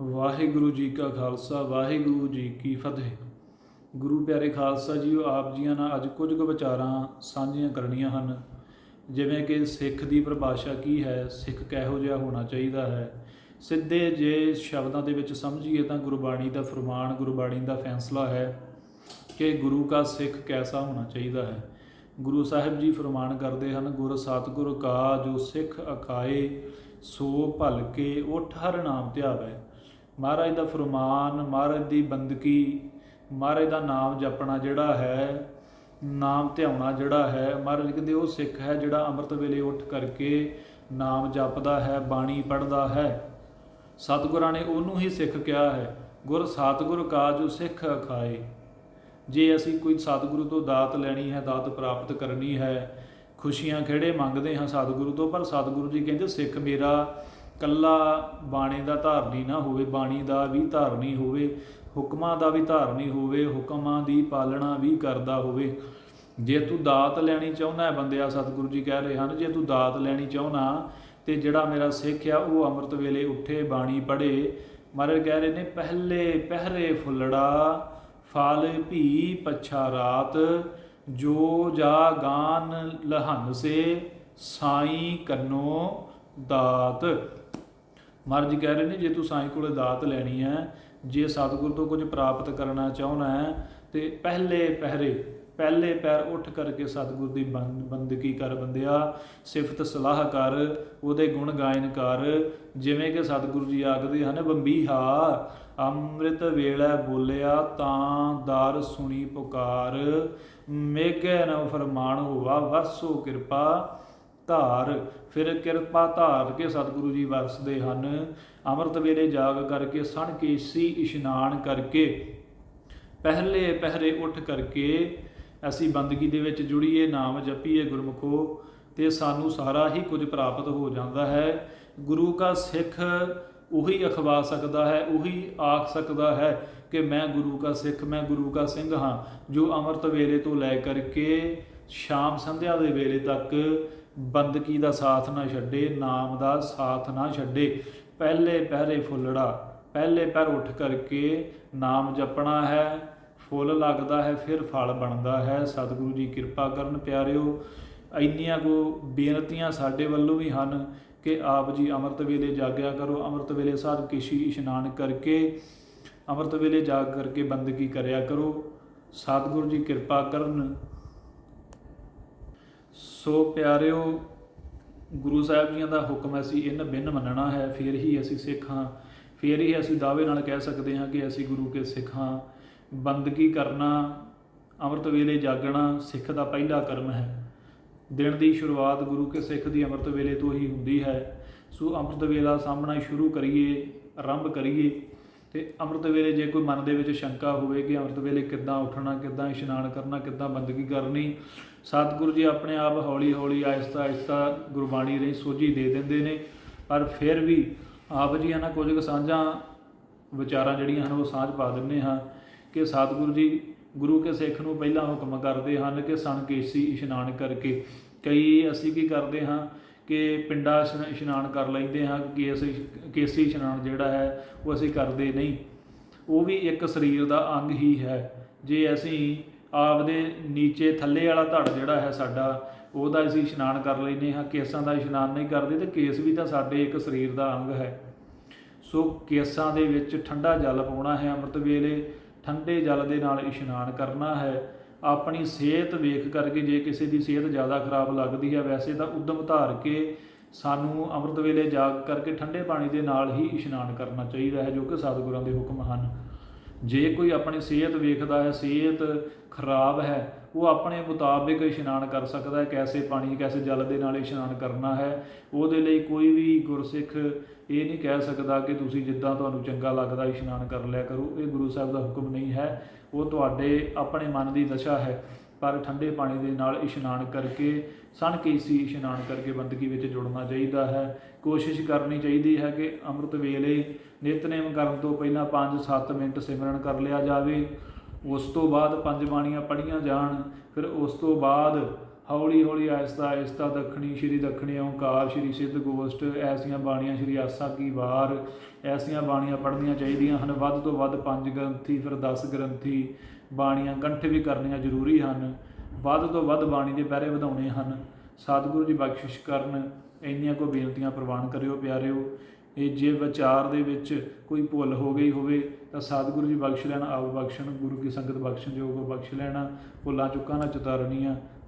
ਵਾਹਿਗੁਰੂ ਜੀ ਕਾ ਖਾਲਸਾ, ਵਾਹਿਗੁਰੂ ਜੀ ਕੀ ਫਤਿਹ। ਗੁਰੂ ਪਿਆਰੇ ਖਾਲਸਾ ਜੀਓ ਆਪ ਜੀਆਂ ਨਾਲ ਅੱਜ ਕੁਝ ਕੁ ਵਿਚਾਰਾਂ ਸਾਂਝੀਆਂ ਕਰਨੀਆਂ ਹਨ। ਜਿਵੇਂ ਕਿ ਸਿੱਖ ਦੀ ਪਰਿਭਾਸ਼ਾ ਕੀ ਹੈ, ਸਿੱਖ ਕਿਹੋ ਜਿਹਾ ਹੋਣਾ ਚਾਹੀਦਾ ਹੈ। ਸਿੱਧੇ ਜੇ ਸ਼ਬਦਾਂ ਦੇ ਵਿੱਚ ਸਮਝੀਏ ਤਾਂ ਗੁਰਬਾਣੀ ਦਾ ਫਰਮਾਨ, ਗੁਰਬਾਣੀ ਦਾ ਫੈਸਲਾ ਹੈ ਕਿ ਗੁਰੂ ਦਾ ਸਿੱਖ ਕੈਸਾ ਹੋਣਾ ਚਾਹੀਦਾ ਹੈ। ਗੁਰੂ ਸਾਹਿਬ ਜੀ ਫਰਮਾਨ ਕਰਦੇ ਹਨ, ਗੁਰ ਸਤਿਗੁਰ ਕਾ ਜੋ ਸਿੱਖ ਅਕਾਏ, ਸੋ ਭਲ ਕੇ ਉਠ ਹਰ ਨਾਮ ਧਿਆਵੇ। ਮਹਾਰਾਜ ਦਾ ਫਰਮਾਨ, ਮਹਾਰਾਜ ਦੀ ਬੰਦਗੀ, ਮਹਾਰਾਜ ਦਾ ਨਾਮ ਜਪਣਾ ਜਿਹੜਾ ਹੈ, ਨਾਮ ਧਿਆਉਣਾ ਜਿਹੜਾ ਹੈ, ਮਹਾਰਾਜ ਕਹਿੰਦੇ ਉਹ ਸਿੱਖ ਹੈ ਜਿਹੜਾ ਅੰਮ੍ਰਿਤ ਵੇਲੇ ਉੱਠ ਕਰਕੇ ਨਾਮ ਜਪਦਾ ਹੈ, ਬਾਣੀ ਪੜ੍ਹਦਾ ਹੈ। ਸਤਿਗੁਰਾਂ ਨੇ ਉਹਨੂੰ ਹੀ ਸਿੱਖ ਕਿਹਾ ਹੈ, ਗੁਰ ਸਤਿਗੁਰ ਕਾ ਜੋ ਸਿੱਖ ਅਖਾਏ। ਜੇ ਅਸੀਂ ਕੋਈ ਸਤਿਗੁਰੂ ਤੋਂ ਦਾਤ ਲੈਣੀ ਹੈ, ਦਾਤ ਪ੍ਰਾਪਤ ਕਰਨੀ ਹੈ, ਖੁਸ਼ੀਆਂ ਖਿਹੜੇ ਮੰਗਦੇ ਹਾਂ ਸਤਿਗੁਰੂ ਤੋਂ? ਪਰ ਸਤਿਗੁਰੂ ਜੀ ਕਹਿੰਦੇ, ਸਿੱਖ ਮੇਰਾ ਕੱਲਾ ਬਾਣੀ ਦਾ ਧਾਰਨੀ ਨਾ ਹੋਵੇ, ਬਾਣੀ ਦਾ ਵੀ ਧਾਰਨੀ ਹੋਵੇ, ਹੁਕਮਾਂ ਦਾ ਵੀ ਧਾਰਨੀ ਹੋਵੇ, ਹੁਕਮਾਂ ਦੀ ਪਾਲਣਾ ਵੀ ਕਰਦਾ ਹੋਵੇ। ਜੇ ਤੂੰ ਦਾਤ ਲੈਣੀ ਚਾਹੁੰਦਾ ਹੈ ਬੰਦਿਆ, ਸਤਿਗੁਰੂ ਜੀ ਕਹਿ ਰਹੇ ਹਨ, ਜੇ ਤੂੰ ਦਾਤ ਲੈਣੀ ਚਾਹੁੰਦਾ ਤੇ ਜਿਹੜਾ ਮੇਰਾ ਸਿੱਖ ਆ, ਉਹ ਅੰਮ੍ਰਿਤ ਵੇਲੇ ਉੱਠੇ, ਬਾਣੀ ਪੜ੍ਹੇ। ਮਹਾਰਾਜ ਕਹਿ ਰਹੇ ਨੇ, ਪਹਿਲੇ ਪਹਿਰੇ ਫੁੱਲੜਾ, ਫਲ ਭੀ ਪਛਾ ਰਾਤ, ਜੋ ਜਾ ਗਾਨ ਲਹਨ ਸੇ, ਸਾਈ ਕੰਨੋ ਦਾਤ। ਮਹਾਰਾਜ ਕਹਿ ਰਹੇ ਨੇ, ਜੇ ਤੂੰ ਸਾਈਂ ਕੋਲੇ ਦਾਤ ਲੈਣੀ ਹੈ, ਜੇ ਸਤਿਗੁਰ ਤੋਂ ਕੁਝ ਪ੍ਰਾਪਤ ਕਰਨਾ ਚਾਹੁੰਦਾ ਹੈ, ਤੇ ਪਹਿਲੇ ਪਹਿਰੇ, ਪਹਿਲੇ ਪੈਰ ਉੱਠ ਕਰਕੇ ਸਤਿਗੁਰ ਦੀ ਬੰ- ਬੰਦਗੀ ਕਰ ਬੰਦਿਆ, ਸਿਫਤ ਸਲਾਹ ਕਰ, ਉਹਦੇ ਗੁਣ ਗਾਇਨ ਕਰ, ਜਿਵੇਂ ਕਿ ਸਤਿਗੁਰੂ ਜੀ ਆਖਦੇ ਹਨ, ਬੰਬੀਹਾ, ਅੰਮ੍ਰਿਤ ਵੇਲੇ ਬੋਲਿਆ ਤਾਂ ਦਰ ਸੁਣੀ ਪੁਕਾਰ ਮੇਘੇ ਨ ਫਰਮਾਨ ਹੋਵਾ ਵਰਸੋ ਕਿਰਪਾ ਧਾਰ, ਫਿਰ ਕਿਰਪਾ ਧਾਰ ਕੇ ਸਤਿਗੁਰੂ ਜੀ ਵਰਸਦੇ ਹਨ। ਅੰਮ੍ਰਿਤ ਵੇਲੇ ਜਾਗ ਕਰਕੇ ਸਣ ਕੇਸੀ ਇਸ਼ਨਾਨ ਕਰਕੇ ਪਹਿਲੇ ਪਹਿਰੇ ਉੱਠ ਕਰਕੇ ਅਸੀਂ ਬੰਦਗੀ ਦੇ ਵਿੱਚ ਜੁੜੀਏ, ਨਾਮ ਜਪੀਏ ਗੁਰਮੁਖੋ, ਤੇ ਸਾਨੂੰ ਸਾਰਾ ਹੀ ਕੁਝ ਪ੍ਰਾਪਤ ਹੋ ਜਾਂਦਾ ਹੈ। ਗੁਰੂ ਦਾ ਸਿੱਖ ਉਹੀ ਅਖਵਾ ਸਕਦਾ ਹੈ, ਉਹੀ ਆਖ ਸਕਦਾ ਹੈ ਕਿ ਮੈਂ ਗੁਰੂ ਦਾ ਸਿੱਖ, ਮੈਂ ਗੁਰੂ ਦਾ ਸਿੰਘ ਹਾਂ, ਜੋ ਅੰਮ੍ਰਿਤ ਵੇਲੇ ਤੋਂ ਲੈ ਕਰਕੇ ਸ਼ਾਮ ਸੰਧਿਆ ਦੇ ਵੇਲੇ ਤੱਕ ਬੰਦਗੀ ਦਾ ਸਾਥ ਨਾ ਛੱਡੇ, ਨਾਮ ਦਾ ਸਾਥ ਨਾ ਛੱਡੇ। ਪਹਿਲੇ ਪਹਿਰੇ ਫੁੱਲੜਾ, ਪਹਿਲੇ ਪੈਰ ਉੱਠ ਕਰਕੇ ਨਾਮ ਜਪਣਾ ਹੈ। ਫੁੱਲ ਲੱਗਦਾ ਹੈ, ਫਿਰ ਫਲ ਬਣਦਾ ਹੈ। ਸਤਿਗੁਰੂ ਜੀ ਕਿਰਪਾ ਕਰਨ ਪਿਆਰਿਓ, ਇੰਨੀਆਂ ਕੋ ਬੇਨਤੀਆਂ ਸਾਡੇ ਵੱਲੋਂ ਵੀ ਹਨ ਕਿ ਆਪ ਜੀ ਅੰਮ੍ਰਿਤ ਵੇਲੇ ਜਾਗਿਆ ਕਰੋ। ਅੰਮ੍ਰਿਤ ਵੇਲੇ ਸਾਧ ਕਿਸ਼ੀ ਇਸ਼ਨਾਨ ਕਰਕੇ, ਅੰਮ੍ਰਿਤ ਵੇਲੇ ਜਾਗ ਕਰਕੇ ਬੰਦਗੀ ਕਰਿਆ ਕਰੋ। ਸਤਿਗੁਰੂ ਜੀ ਕਿਰਪਾ ਕਰਨ ਸੋ ਪਿਆਰਿਓ, ਗੁਰੂ ਸਾਹਿਬ ਜੀਆਂ ਦਾ ਹੁਕਮ ਅਸੀਂ ਇਨ ਬਿਨ ਮੰਨਣਾ ਹੈ, ਫਿਰ ਹੀ ਅਸੀਂ ਸਿੱਖ ਹਾਂ। ਫਿਰ ਹੀ ਅਸੀਂ ਦਾਅਵੇ ਨਾਲ ਕਹਿ ਸਕਦੇ ਹਾਂ ਕਿ ਅਸੀਂ ਗੁਰੂ ਕੇ ਸਿੱਖ ਹਾਂ। ਬੰਦਗੀ ਕਰਨਾ, ਅੰਮ੍ਰਿਤ ਵੇਲੇ ਜਾਗਣਾ ਸਿੱਖ ਦਾ ਪਹਿਲਾ ਕਰਮ ਹੈ। ਦਿਨ ਦੀ ਸ਼ੁਰੂਆਤ ਗੁਰੂ ਕੇ ਸਿੱਖ ਦੀ ਅੰਮ੍ਰਿਤ ਵੇਲੇ ਤੋਂ ਹੀ ਹੁੰਦੀ ਹੈ। ਸੋ ਅੰਮ੍ਰਿਤ ਵੇਲਾ ਸਾਹਮਣਾ ਸ਼ੁਰੂ ਕਰੀਏ, ਆਰੰਭ ਕਰੀਏ। ਤੇ ਅੰਮ੍ਰਿਤ ਵੇਲੇ ਜੇ ਕੋਈ ਮਨ ਦੇ ਵਿੱਚ ਸ਼ੰਕਾ ਹੋਵੇ ਕਿ ਅੰਮ੍ਰਿਤ ਵੇਲੇ ਕਿੱਦਾਂ ਉੱਠਣਾ, ਕਿੱਦਾਂ ਇਸ਼ਨਾਨ ਕਰਨਾ, ਕਿੱਦਾਂ ਬੰਦਗੀ ਕਰਨੀ, ਸਤਿਗੁਰੂ ਜੀ ਆਪਣੇ ਆਪ ਹੌਲੀ ਹੌਲੀ ਆਹਿਸਤਾ ਆਹਿਸਤਾ ਗੁਰਬਾਣੀ ਰਹੀ ਸੋਝੀ ਦੇ ਦਿੰਦੇ ਨੇ। ਪਰ ਫਿਰ ਵੀ ਆਪ ਜੀ ਇਹਨਾਂ ਕੁਝ ਕੁ ਸਾਂਝਾਂ ਵਿਚਾਰਾਂ ਜਿਹੜੀਆਂ ਹਨ, ਉਹ ਸਾਂਝ ਪਾ ਦਿੰਨੇ ਹਾਂ ਕਿ ਸਤਿਗੁਰੂ ਜੀ ਗੁਰੂ ਕੇ ਸਿੱਖ ਨੂੰ ਪਹਿਲਾਂ ਹੁਕਮ ਕਰਦੇ ਹਨ ਕਿ ਸਣ ਕੇਸੀ ਇਸ਼ਨਾਨ ਕਰਕੇ। ਕਈ ਅਸੀਂ ਕੀ ਕਰਦੇ ਹਾਂ ਕਿ ਪਿੰਡਾ ਇਸ਼ਨਾਨ ਕਰ ਲੈਂਦੇ ਹਾਂ ਕਿ ਅਸੀਂ ਕੇਸੀ ਇਸ਼ਨਾਨ ਜਿਹੜਾ ਹੈ ਉਹ ਅਸੀਂ ਕਰਦੇ ਨਹੀਂ। ਉਹ ਵੀ ਇੱਕ ਸਰੀਰ ਦਾ ਅੰਗ ਹੀ ਹੈ। ਜੇ ਅਸੀਂ ਆਪਦੇ ਨੀਚੇ ਥੱਲੇ ਵਾਲਾ ਧੜ ਜਿਹੜਾ ਹੈ ਸਾਡਾ, ਉਹਦਾ ਅਸੀਂ ਇਸ਼ਨਾਨ ਕਰ ਲੈਂਦੇ ਹਾਂ, ਕੇਸਾਂ ਦਾ ਇਸ਼ਨਾਨ ਨਹੀਂ ਕਰਦੇ, ਤੇ ਕੇਸ ਵੀ ਤਾਂ ਸਾਡੇ ਇੱਕ ਸਰੀਰ ਦਾ ਅੰਗ ਹੈ। ਸੋ ਕੇਸਾਂ ਦੇ ਵਿੱਚ ਠੰਡਾ ਜਲ ਪਾਉਣਾ ਹੈ, ਅੰਮ੍ਰਿਤ ਵੇਲੇ ਠੰਡੇ ਜਲ ਦੇ ਨਾਲ ਇਸ਼ਨਾਨ ਕਰਨਾ ਹੈ। ਆਪਣੀ ਸਿਹਤ ਵੇਖ ਕਰਕੇ ਜੇ ਕਿਸੇ ਦੀ ਸਿਹਤ ਜ਼ਿਆਦਾ ਖਰਾਬ ਲੱਗਦੀ ਹੈ, ਵੈਸੇ ਤਾਂ ਉਦਮ ਧਾਰ ਕੇ ਸਾਨੂੰ ਅੰਮ੍ਰਿਤ ਵੇਲੇ ਜਾਗ ਕਰਕੇ ਠੰਡੇ ਪਾਣੀ ਦੇ ਨਾਲ ਹੀ ਇਸ਼ਨਾਨ ਕਰਨਾ ਚਾਹੀਦਾ ਹੈ, ਜੋ ਕਿ ਸਤਿਗੁਰਾਂ ਦੇ ਹੁਕਮ ਹਨ। ਜੇ ਕੋਈ ਆਪਣੀ ਸਿਹਤ ਵੇਖਦਾ ਹੈ, ਸਿਹਤ ਖਰਾਬ ਹੈ, ਉਹ ਆਪਣੇ ਮੁਤਾਬਿਕ ਇਸ਼ਨਾਨ ਕਰ ਸਕਦਾ ਹੈ, ਕੈਸੇ ਪਾਣੀ, ਕੈਸੇ ਜਲ ਦੇ ਨਾਲ ਇਸ਼ਨਾਨ ਕਰਨਾ ਹੈ, ਉਹਦੇ ਲਈ ਕੋਈ ਵੀ ਗੁਰਸਿੱਖ ਇਹ ਨਹੀਂ ਕਹਿ ਸਕਦਾ ਕਿ ਤੁਸੀਂ ਜਿੱਦਾਂ ਤੁਹਾਨੂੰ ਚੰਗਾ ਲੱਗਦਾ ਇਸ਼ਨਾਨ ਕਰ ਲਿਆ ਕਰੋ, ਇਹ ਗੁਰੂ ਸਾਹਿਬ ਦਾ ਹੁਕਮ ਨਹੀਂ ਹੈ। ਉਹ ਤੁਹਾਡੇ ਆਪਣੇ ਮਨ ਦੀ ਦਸ਼ਾ ਹੈ। ਪਰ ਠੰਡੇ ਪਾਣੀ ਦੇ ਨਾਲ ਇਸ਼ਨਾਨ ਕਰਕੇ, ਸਣ ਕੇਸੀ ਇਸ਼ਨਾਨ ਕਰਕੇ ਬੰਦਗੀ ਵਿੱਚ ਜੁੜਨਾ ਚਾਹੀਦਾ ਹੈ। ਕੋਸ਼ਿਸ਼ ਕਰਨੀ ਚਾਹੀਦੀ ਹੈ ਕਿ ਅੰਮ੍ਰਿਤ ਵੇਲੇ ਨਿਤਨੇਮ ਕਰਨ ਤੋਂ ਪਹਿਲਾਂ 5-7 ਮਿੰਟ ਸਿਮਰਨ ਕਰ ਲਿਆ ਜਾਵੇ। ਉਸ ਤੋਂ ਬਾਅਦ ਪੰਜ ਬਾਣੀਆਂ ਪੜ੍ਹੀਆਂ ਜਾਣ, ਫਿਰ ਉਸ ਤੋਂ ਬਾਅਦ ਹੌਲੀ ਹੌਲੀ ਆਇਸਤਾ ਆਇਸਤਾ ਦੱਖਣੀ, ਸ਼੍ਰੀ ਦੱਖਣੀ ਓੰਕਾਰ, ਸ਼੍ਰੀ ਸਿੱਧ ਗੋਸ਼ਟ, ਐਸੀਆਂ ਬਾਣੀਆਂ ਸ਼੍ਰੀ ਆਸਾ ਕੀ ਵਾਰ, ਐਸੀਆਂ ਬਾਣੀਆਂ ਪੜ੍ਹਨੀਆਂ ਚਾਹੀਦੀਆਂ ਹਨ। ਵੱਧ ਤੋਂ ਵੱਧ ਪੰਜ ਗ੍ਰੰਥੀ, ਫਿਰ 10 ਗ੍ਰੰਥੀ ਬਾਣੀਆਂ ਕੰਠ ਵੀ ਕਰਨੀਆਂ ਜ਼ਰੂਰੀ ਹਨ। ਵੱਧ ਤੋਂ ਵੱਧ ਬਾਣੀ ਦੇ ਪਹਿਰੇ ਵਧਾਉਣੇ ਹਨ। ਸਤਿਗੁਰੂ ਜੀ ਬਖਸ਼ਿਸ਼ ਕਰਨ। ਇੰਨੀਆਂ ਕੋ ਬੇਨਤੀਆਂ ਪ੍ਰਵਾਨ ਕਰਿਓ ਪਿਆਰਿਓ। ਇਹ ਜੇ ਵਿਚਾਰ ਦੇ ਵਿੱਚ ਕੋਈ ਭੁੱਲ ਹੋ ਗਈ ਹੋਵੇ, ਤਾਂ ਸਤਿਗੁਰੂ ਜੀ ਬਖਸ਼ ਲੈਣ, ਆਪ ਬਖਸ਼ਣ, ਗੁਰੂ ਕੀ ਸੰਗਤ ਬਖਸ਼ਣ ਜੋ ਬਖਸ਼ ਲੈਣਾ। ਭੁੱਲਾਂ ਚੁੱਕਾਂ ਨਾ ਚਤਾਰਨੀਆਂ।